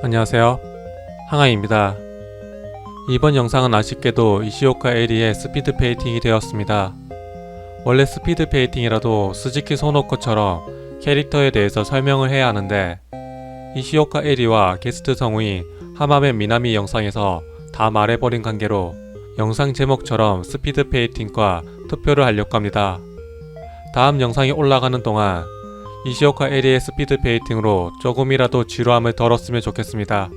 안녕하세요. 항아입니다. 이번 영상은 아쉽게도 이시오카 에리의 스피드 페이팅이 되었습니다. 원래 스피드 페이팅이라도 스즈키 소노코처럼 캐릭터에 대해서 설명을 해야 하는데 이시오카 에리와 게스트 성우인 하마메 미나미 영상에서 다 말해버린 관계로 영상 제목처럼 스피드 페이팅과 투표를 하려고 합니다. 다음 영상이 올라가는 동안 이시오카 에리의 스피드 페이팅으로 조금이라도 지루함을 덜었으면 좋겠습니다.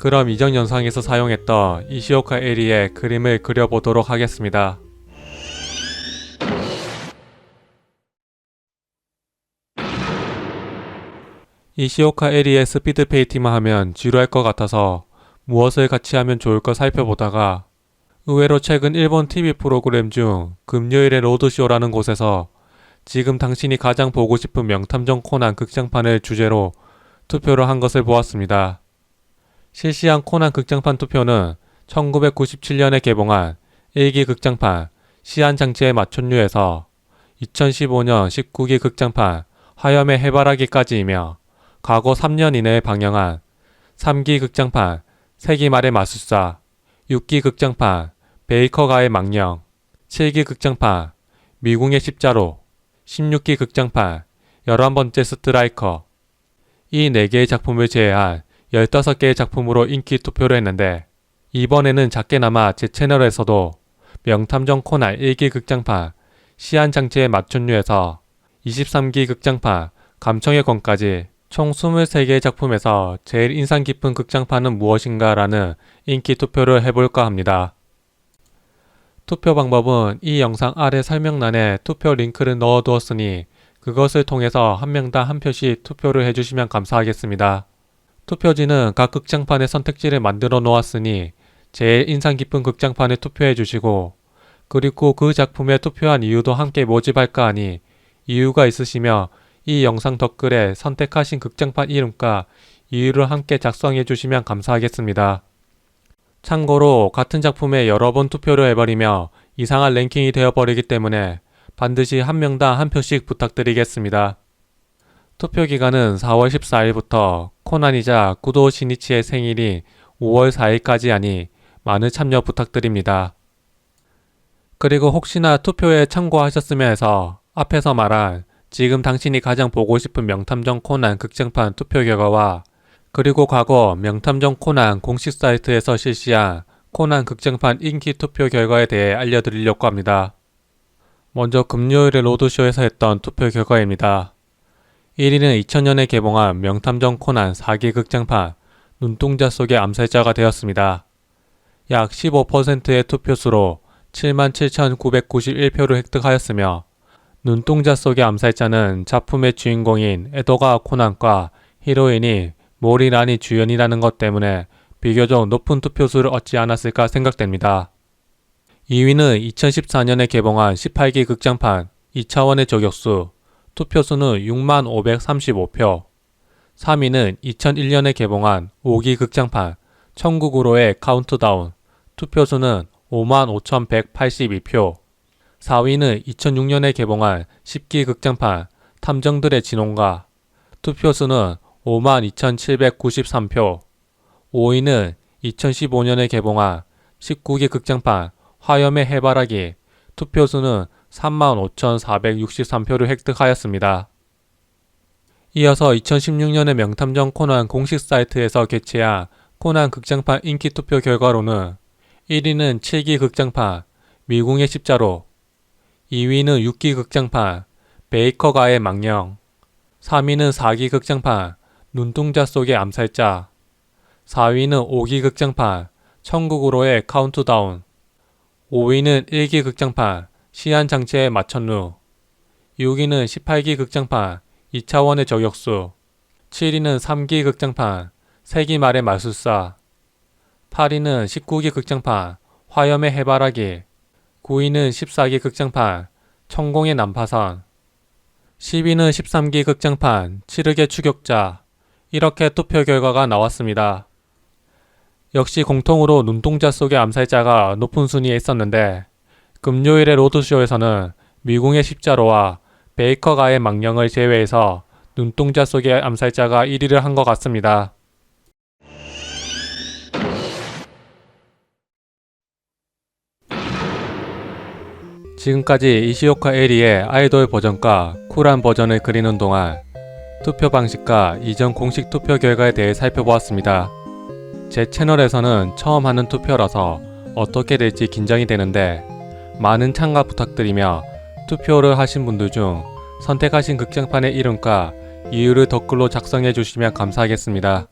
그럼 이전 영상에서 사용했던 이시오카 에리의 그림을 그려보도록 하겠습니다. 이시오카 에리의 스피드 페이팅만 하면 지루할 것 같아서 무엇을 같이 하면 좋을까 살펴보다가 의외로 최근 일본 TV 프로그램 중 금요일의 로드쇼라는 곳에서 지금 당신이 가장 보고 싶은 명탐정 코난 극장판을 주제로 투표를 한 것을 보았습니다. 실시한 코난 극장판 투표는 1997년에 개봉한 1기 극장판 시한장치의 마촌류에서 2015년 19기 극장판 화염의 해바라기까지이며 과거 3년 이내에 방영한 3기 극장판 세기 말의 마술사 6기 극장판 베이커가의 망령 7기 극장판 미궁의 십자로 16기 극장판 11번째 스트라이커 이 4개의 작품을 제외한 15개의 작품으로 인기 투표를 했는데 이번에는 작게나마 제 채널에서도 명탐정 코난 1기 극장판 시한장치의 마촌류에서 23기 극장판 감청의 권까지 총 23개의 작품에서 제일 인상 깊은 극장판은 무엇인가 라는 인기 투표를 해볼까 합니다. 투표 방법은 이 영상 아래 설명란에 투표 링크를 넣어 두었으니 그것을 통해서 한 명당 한 표씩 투표를 해주시면 감사하겠습니다. 투표지는 각 극장판의 선택지를 만들어 놓았으니 제일 인상 깊은 극장판에 투표해 주시고 그리고 그 작품에 투표한 이유도 함께 모집할까 하니 이유가 있으시며 이 영상 댓글에 선택하신 극장판 이름과 이유를 함께 작성해 주시면 감사하겠습니다. 참고로 같은 작품에 여러 번 투표를 해버리며 이상한 랭킹이 되어버리기 때문에 반드시 한 명당 한 표씩 부탁드리겠습니다. 투표 기간은 4월 14일부터 코난이자 구도 시니치의 생일이 5월 4일까지 하니 많은 참여 부탁드립니다. 그리고 혹시나 투표에 참고하셨으면 해서 앞에서 말한 지금 당신이 가장 보고 싶은 명탐정 코난 극장판 투표 결과와 그리고 과거 명탐정 코난 공식 사이트에서 실시한 코난 극장판 인기 투표 결과에 대해 알려드리려고 합니다. 먼저 금요일에 로드쇼에서 했던 투표 결과입니다. 1위는 2000년에 개봉한 명탐정 코난 4기 극장판 눈동자 속의 암살자가 되었습니다. 약 15%의 투표수로 77,991표를 획득하였으며 눈동자 속의 암살자는 작품의 주인공인 에도가 코난과 히로인이 모리란이 주연이라는 것 때문에 비교적 높은 투표수를 얻지 않았을까 생각됩니다. 2위는 2014년에 개봉한 18기 극장판 2차원의 저격수 투표수는 6만 535표 3위는 2001년에 개봉한 5기 극장판 천국으로의 카운트다운 투표수는 5만 5182표 4위는 2006년에 개봉한 10기 극장판 탐정들의 진홍가 투표수는 5만 2793표 5위는 2015년에 개봉한 19기 극장판 화염의 해바라기 투표수는 35,463표를 획득하였습니다. 이어서 2016년의 명탐정 코난 공식 사이트에서 개최한 코난 극장판 인기 투표 결과로는 1위는 7기 극장판 미궁의 십자로 2위는 6기 극장판 베이커가의 망령 3위는 4기 극장판 눈동자 속의 암살자. 4위는 5기 극장판 천국으로의 카운트다운. 5위는 1기 극장판 시한장치의 마천루. 6위는 18기 극장판 2차원의 저격수. 7위는 3기 극장판 세기 말의 마술사. 8위는 19기 극장판 화염의 해바라기. 9위는 14기 극장판 천공의 난파선. 10위는 13기 극장판 칠흑의 추격자 이렇게 투표 결과가 나왔습니다. 역시 공통으로 눈동자 속의 암살자가 높은 순위에 있었는데 금요일의 로드쇼에서는 미궁의 십자로와 베이커가의 망령을 제외해서 눈동자 속의 암살자가 1위를 한 것 같습니다. 지금까지 이시오카 에리의 아이돌 버전과 쿨한 버전을 그리는 동안 투표 방식과 이전 공식 투표 결과에 대해 살펴보았습니다. 제 채널에서는 처음 하는 투표라서 어떻게 될지 긴장이 되는데 많은 참가 부탁드리며 투표를 하신 분들 중 선택하신 극장판의 이름과 이유를 댓글로 작성해 주시면 감사하겠습니다.